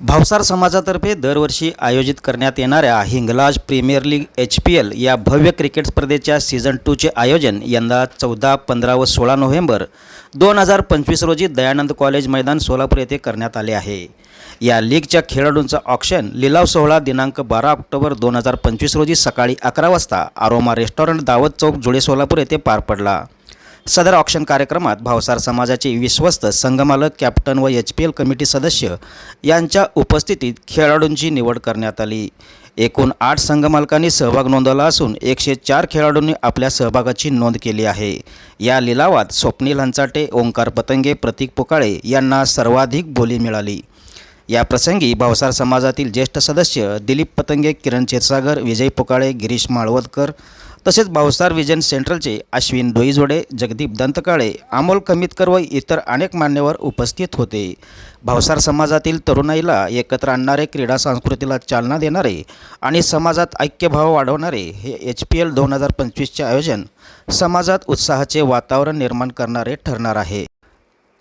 भावसार समाजातर्फे दरवर्षी आयोजित करण्यात येणाऱ्या Hinglaj premier league H P L या भव्य क्रिकेट स्पर्धेच्या सीझन टूचे आयोजन यंदा चौदा पंधरा व सोळा नोव्हेंबर दोन हजार पंचवीस रोजी दयानंद कॉलेज मैदान सोलापूर येथे करण्यात आले आहे. या लीगच्या खेळाडूंचा ऑक्शन लिलाव सोहळा दिनांक बारा ऑक्टोबर दोन हजार पंचवीस रोजी सकाळी अकरा वाजता आरोमा रेस्टॉरंट दावत चौक जुळे सोलापूर येथे पार पडला. सदर ऑक्शन कार्यक्रमात भावसार समाजाचे विश्वस्त संघमालक कॅप्टन व एच पी एल कमिटी सदस्य यांच्या उपस्थितीत खेळाडूंची निवड करण्यात आली. एकूण आठ संघमालकांनी सहभाग नोंदवला असून एकशे चार खेळाडूंनी आपल्या सहभागाची नोंद केली आहे. या लिलावात स्वप्नील हंचाटे ओंकार पतंगे प्रतीक पुकाळे यांना सर्वाधिक बोली मिळाली. या प्रसंगी भावसार समाजातील ज्येष्ठ सदस्य दिलीप पतंगे किरण क्षीरसागर विजय पुकाळे गिरीश माळवदकर तसेच भावसार विजन सेंट्रलचे अश्विन डोईजोडे जगदीप दंतकाळे अमोल कमितकर व इतर अनेक मान्यवर उपस्थित होते. भावसार समाजातील तरुणाईला एकत्र आणणारे क्रीडा संस्कृतीला चालना देणारे आणि समाजात ऐक्यभाव वाढवणारे हे एच पी एल दोन हजार पंचवीसचे आयोजन समाजात उत्साहाचे वातावरण निर्माण करणारे ठरणार आहे.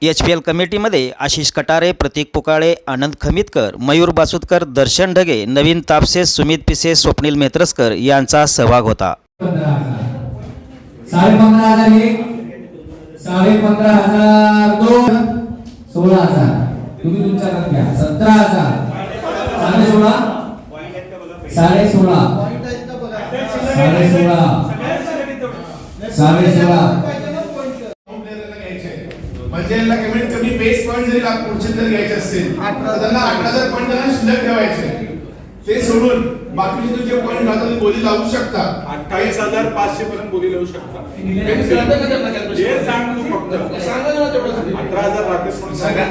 एच पी एल कमिटीमध्ये आशिष कटारे प्रतीक पुकाळे आनंद खमितकर मयूर बासुदकर दर्शन ढगे नवीन तापसे सुमित पिसे स्वप्नील मेत्रस्कर यांचा सहभाग होता. साडे पंधरा हजार एक साडे पंधरा हजार दोन सोळा हजार. तुम्ही तुमच्या घ्या. सतरा हजार. साडे सोळा साडे सोळा साडे सोळा साडे सोळा म्हणजे कमीत कमी बेस पॉईंट जरी पुढचे जर घ्यायचे असतील तर त्यांना आठ हजार पॉईंट त्यांना शिल्लक ठेवायचे. ते सोडून बाकीचे तुमचे पॉईंट तुम्ही बोली लावू शकता अठ्ठावीस हजार पाचशे पर्यंत बोली लावू शकता हे सांग तू फक्त अठरा हजार सांगा.